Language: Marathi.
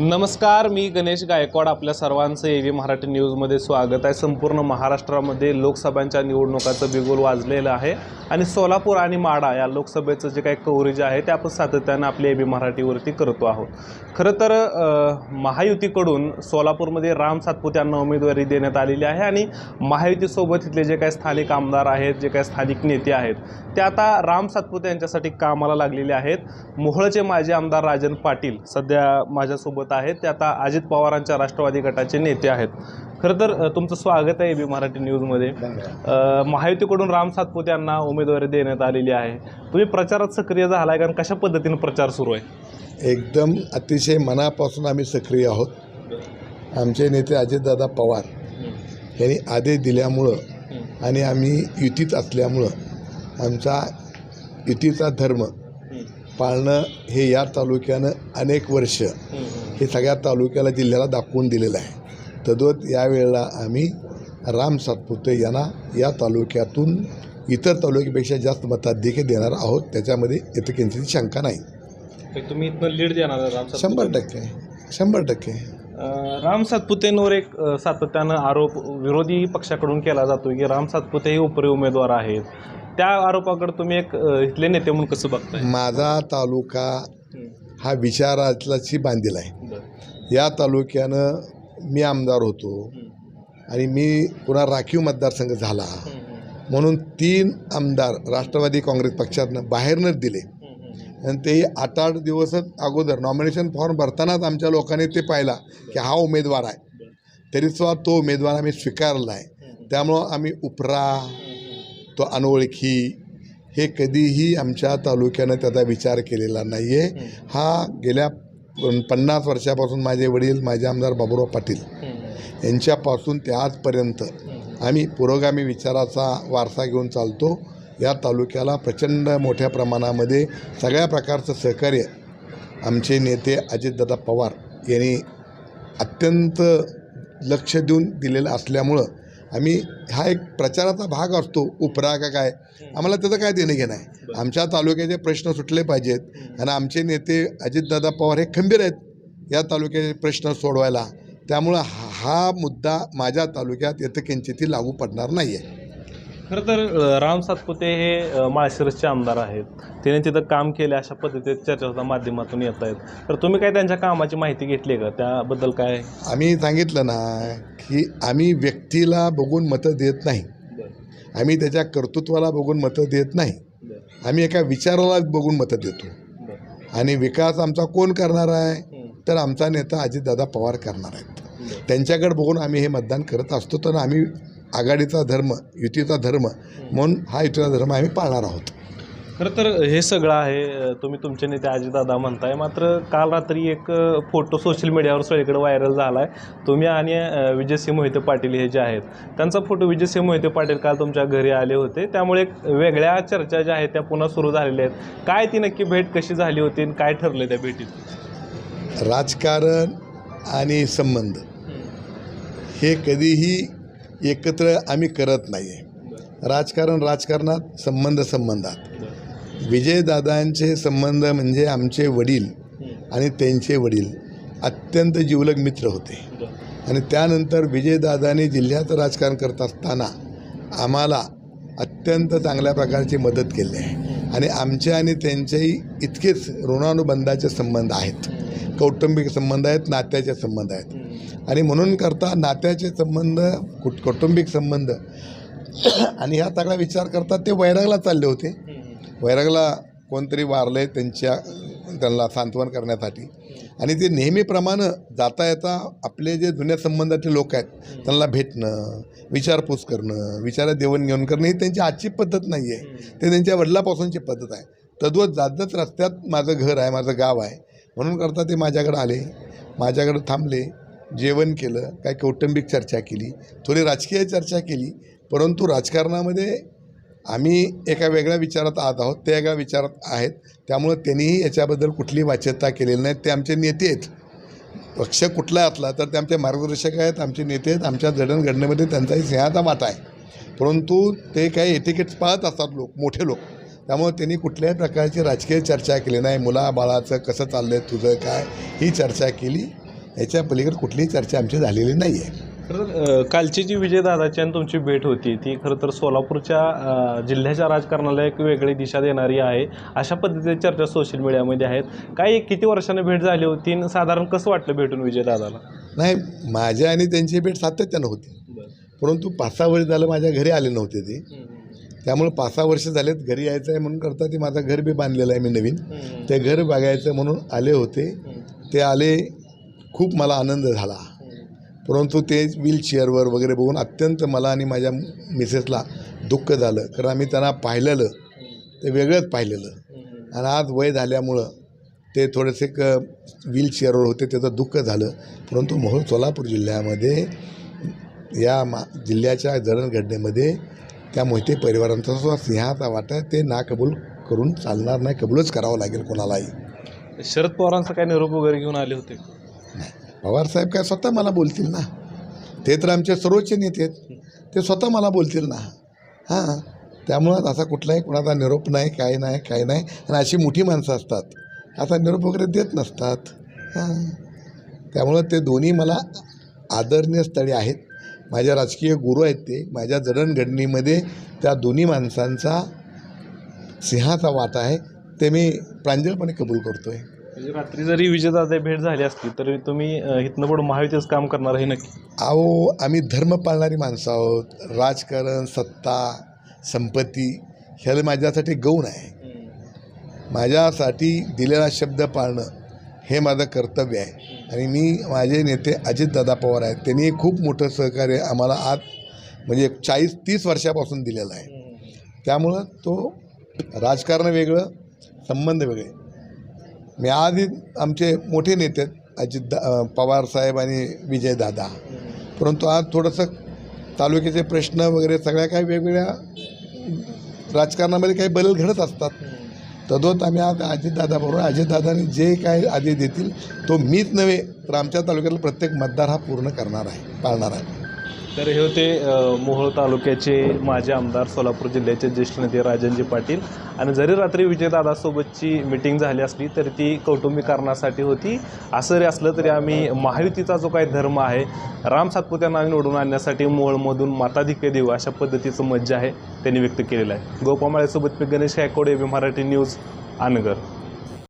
नमस्कार मी गणेश गायकवाड आपल्या सर्वांचं ए व्ही मराठी न्यूजमध्ये स्वागत आहे. संपूर्ण महाराष्ट्रामध्ये लोकसभांच्या निवडणुकाचं बिगुल वाजलेलं आहे. आणि सोलापूर आणि माडा या लोकसभेचं जे काही कव्हरेज आहे ते आपण सातत्यानं आपल्या ए व्ही मराठीवरती करतो आहोत. खरं तर महायुतीकडून सोलापूरमध्ये राम सातपूत यांना उमेदवारी देण्यात आलेली आहे आणि महायुतीसोबत इथले जे काही स्थानिक आमदार आहेत जे काही स्थानिक नेते आहेत ते आता राम सातपूत यांच्यासाठी कामाला लागलेले आहेत. मोहळचे माजी आमदार राजन पाटील सध्या माझ्यासोबत आहेत. ते आता अजित पवारांच्या राष्ट्रवादी गटाचे नेते आहेत. खरं तर तुमचं स्वागत आहे बी मराठी न्यूजमध्ये. महायुतीकडून राम सातपुते यांना उमेदवारी देण्यात आलेली आहे. तुम्ही प्रचारात सक्रिय झाला आहे कारण कशा पद्धतीनं प्रचार सुरू आहे? एकदम अतिशय मनापासून आम्ही सक्रिय आहोत. आमचे नेते अजितदादा पवार यांनी आदेश दिल्यामुळं आणि आम्ही युतीत असल्यामुळं आमचा युतीचा धर्म पाळणं हे या तालुक्यानं अनेक वर्ष हे सगळ्या तालुक्याला जिल्ह्याला दाखवून दिलेलं आहे. तद्वत यावेळेला आम्ही राम सातपुते यांना या तालुक्यातून इतर तालुक्यापेक्षा जास्त मताधिक्य देणार आहोत. त्याच्यामध्ये येथे किंचित शंका नाही. तुम्ही इथनं लीड देणार राम शंभर टक्के. शंभर टक्के. राम सातपुतेंवर एक सातत्यानं आरोप विरोधी पक्षाकडून केला जातो की राम सातपुते हे उपरी उमेदवार आहेत. त्या आरोपाकडे तुम्ही एक इथले नेते म्हणून कसं बघताय? माझा तालुका हा विचाराची बांधील आहे. या तालुक्यानं मी आमदार होतो आणि मी पुन्हा राखीव मतदारसंघ झाला. म्हणून तीन आमदार राष्ट्रवादी काँग्रेस पक्षातनं बाहेरनंच दिले. आणि तेही आठ आठ दिवसच अगोदर नॉमिनेशन फॉर्म भरतानाच आमच्या लोकांनी ते पाहिला की हा उमेदवार आहे. तरीसुद्धा तो उमेदवार आम्ही स्वीकारला आहे. त्यामुळं आम्ही उपरा तो अनोळखी हे कधीही आमच्या तालुक्यानं त्याचा विचार केलेला नाही आहे हा गेल्या पन्नास वर्षापासून माझे वडील माझे आमदार बाबुराव पाटील यांच्यापासून ते आजपर्यंत आम्ही पुरोगामी विचाराचा वारसा घेऊन चालतो. या तालुक्याला प्रचंड मोठ्या प्रमाणामध्ये सगळ्या प्रकारचं सहकार्य आमचे नेते अजितदादा पवार यांनी अत्यंत लक्ष देऊन दिलेलं असल्यामुळं आम्ही हा एक प्रचाराचा भाग असतो उपरा का काय? आम्हाला त्याचं काय देणं घेणं आहे? आमच्या तालुक्याचे प्रश्न सुटले पाहिजेत. आणि आमचे नेते अजितदादा पवार हे खंबीर आहेत या तालुक्याचे प्रश्न सोडवायला. त्यामुळं हा हा मुद्दा माझ्या तालुक्यात येतं किंचितही लागू पडणार नाही आहे खरं तर राम सातपुते हे माळशिरसचे आमदार आहेत. त्याने तिथं काम केले अशा पद्धतीत चर्चेच्या माध्यमातून येत आहेत. तर तुम्ही काय त्यांच्या कामाची माहिती घेतली का? त्याबद्दल काय? आम्ही सांगितलं ना की आम्ही व्यक्तीला बघून मतं देत नाही. आम्ही त्याच्या कर्तृत्वाला बघून मतं देत नाही. आम्ही एका विचाराला बघून मतं देतो. आणि विकास आमचा कोण करणार आहे? तर आमचा नेता अजितदादा पवार करणार आहेत. त्यांच्याकडे बघून आम्ही हे मतदान करत असतो तर आम्ही आघाडीचा धर्म युतीचा धर्म म्हणून हा युतीचा धर्म आम्ही पाळणार आहोत. खरं तर हे सगळं आहे तुम्ही तुमचे नेते अजितदादा म्हणताय मात्र काल रात्री एक फोटो सोशल मीडियावर सगळीकडे व्हायरल झाला आहे तुम्ही आणि विजयसिंह मोहिते पाटील हे जे आहेत त्यांचा फोटो विजयसिंह मोहिते पाटील काल तुमच्या घरी आले होते. त्यामुळे एक वेगळ्या चर्चा ज्या आहेत त्या पुन्हा सुरू झालेल्या आहेत. काय ती नक्की भेट कशी झाली होती आणि काय ठरलं त्या भेटीत? राजकारण आणि संबंध. हे कधीही एकत्र आम्ही करत नाही आहे राजकारण राजकारणात संबंध संबंधात. विजयदादांचे संबंध म्हणजे आमचे वडील आणि त्यांचे वडील अत्यंत जिवलग मित्र होते. आणि त्यानंतर विजयदादांनी जिल्ह्याचं राजकारण करत असताना आम्हाला अत्यंत चांगल्या प्रकारची मदत केली आहे. आणि आमचे आणि त्यांचेही इतकेच ऋणानुबंधाचे संबंध आहेत. कौटुंबिक संबंध आहेत नात्याचे संबंध आहेत. आणि म्हणून करता नात्याचे संबंध कुट कौटुंबिक संबंध. आणि ह्या सगळा विचार करता ते वैरागला चालले होते. वैरागला कोणतरी वारले त्यांच्या त्यांना सांत्वन करण्यासाठी. आणि ते नेहमीप्रमाणे जाता येता आपले जे जुन्या संबंधाचे लोक आहेत त्यांना भेटणं विचारपूस करणं विचारात देवणघेवण करणं ही त्यांची आजची पद्धत नाही आहे ते त्यांच्या वडिलापासूनची पद्धत आहे. तद्वत जातच रस्त्यात माझं घर आहे माझं गाव आहे. म्हणून करता ते माझ्याकडे आले माझ्याकडे थांबले. जेवण केलं काय कौटुंबिक चर्चा केली थोडी राजकीय चर्चा केली परंतु राजकारणामध्ये आम्ही एका वेगळ्या विचारात आत आहोत ते वेगळ्या विचारात आहेत. त्यामुळं त्यांनीही याच्याबद्दल कुठली वाच्यता केलेली नाही. ते आमचे नेते आहेत. पक्ष कुठला असला तर ते आमचे मार्गदर्शक आहेत आमचे नेते आहेत आमच्या जडणघडणीमध्ये त्यांचाही सिंहाचा वाटा आहे. परंतु ते काही एटिकेट्स पाहत असतात लोक मोठे लोक. त्यामुळे त्यांनी कुठल्याही प्रकारची राजकीय चर्चा केली नाही. मुलाबाळाचं कसं चाललं आहे तुझं काय? ही चर्चा केली. याच्या पलीकडे कुठलीही चर्चा आमची झालेली नाही आहे खरं कालची जी विजयदादाची आणि तुमची भेट होती ती खरं तर सोलापूरच्या जिल्ह्याच्या राजकारणाला एक वेगळी दिशा देणारी आहे. अशा पद्धतीची चर्चा सोशल मीडियामध्ये आहेत. काय किती वर्षाने भेट झाली होती आणि साधारण कसं वाटलं भेटून विजयदादाला नाही माझ्या आणि त्यांची भेट सातत्यानं होती. परंतु पाच सहा वर्ष झालं माझ्या घरी आले नव्हते ते. त्यामुळे पाच सहा वर्ष झालेत घरी यायचं आहे म्हणून करता ते माझं घर बी बांधलेलं आहे मी नवीन. ते घर बघायचं म्हणून आले होते. ते आले खूप मला आनंद झाला. परंतु ते व्हीलचेअरवर वगैरे बघून अत्यंत मला आणि माझ्या मिसेसला दुःख झालं. कारण आम्ही त्यांना पाहिलेलं. ते वेगळंच पाहिलेलं. आणि आज वय झाल्यामुळं ते थोडेसे क व्हीलचेअरवर होते त्याचं दुःख झालं. परंतु मोहोळ सोलापूर जिल्ह्यामध्ये या मा जिल्ह्याच्या जडणघडणीमध्ये त्या मोहिते परिवारांचा सुद्धा सिंहाचा वाटा ते ना कबूल करून चालणार नाही कबूलच करावं लागेल कोणालाही. शरद पवारांचा काय निरोप वगैरे घेऊन आले होते? पवारसाहेब काय स्वतः मला बोलतील ना? ते तर आमचे सर्वोच्च नेते आहेत. ते स्वतः मला बोलतील ना? हां. त्यामुळं असा कुठलाही कोणाचा निरोप नाही काय नाही काय नाही. आणि अशी मोठी माणसं असतात. असा निरोप वगैरे देत नसतात. हां. त्यामुळं ते दोन्ही मला आदरणीय स्थळी आहेत. माझ्या राजकीय गुरु आहेत ते. माझ्या जडणघडणीमध्ये त्या दोन्ही माणसांचा सिंहाचा वाटा आहे. ते मी प्रांजळपणे कबूल करतो आहे म्हणजे रात्री जरी विजयदादा भेट झाली असली तरी तुम्ही इथनं पुढं महायुतीच काम करणार आहे नक्की. अहो आम्ही धर्म पाळणारी माणसं आहोत. राजकारण सत्ता संपत्ती ह्याला माझ्यासाठी गौण आहे. माझ्यासाठी दिलेला शब्द पाळणं हे माझं कर्तव्य आहे. आणि मी माझे नेते अजितदादा पवार आहेत. त्यांनी खूप मोठं सहकार्य आम्हाला आज म्हणजे चाळीस तीस वर्षापासून दिलेलं आहे. त्यामुळं तो राजकारण वेगळं संबंध वेगळे. मी आधी आमचे मोठे नेते आहेत अजित पवार साहेब आणि विजयदादा परंतु आज थोडंसं तालुक्याचे प्रश्न वगैरे सगळ्या काही वेगवेगळ्या राजकारणामध्ये काही बदल घडत असतात. तद्वत आम्ही आज अजितदादाबरोबर अजितदादांनी जे काय आदेश देतील तो मीच नव्हे तर आमच्या तालुक्यातला प्रत्येक मतदार हा पूर्ण करणार आहे पाळणार आहे. तर हे होते मोहोळ तालुक्याचे माजी आमदार सोलापूर जिल्ह्याचे ज्येष्ठ नेते राजनजी पाटील. आणि जरी रात्री विजयदादासोबतची मिटिंग झाली असली तरी ती कौटुंबिक कारणासाठी होती. असं जरी असलं तरी आम्ही महायुतीचा जो काही धर्म आहे राम सातपुत्यांना निवडून आणण्यासाठी मोहोळमधून माताधिक्य देऊ अशा पद्धतीचं मज्जा आहे त्यांनी व्यक्त केलेलं आहे. गोपामाळेसोबत मी गणेश गायकवाड बी मराठी न्यूज आनगर.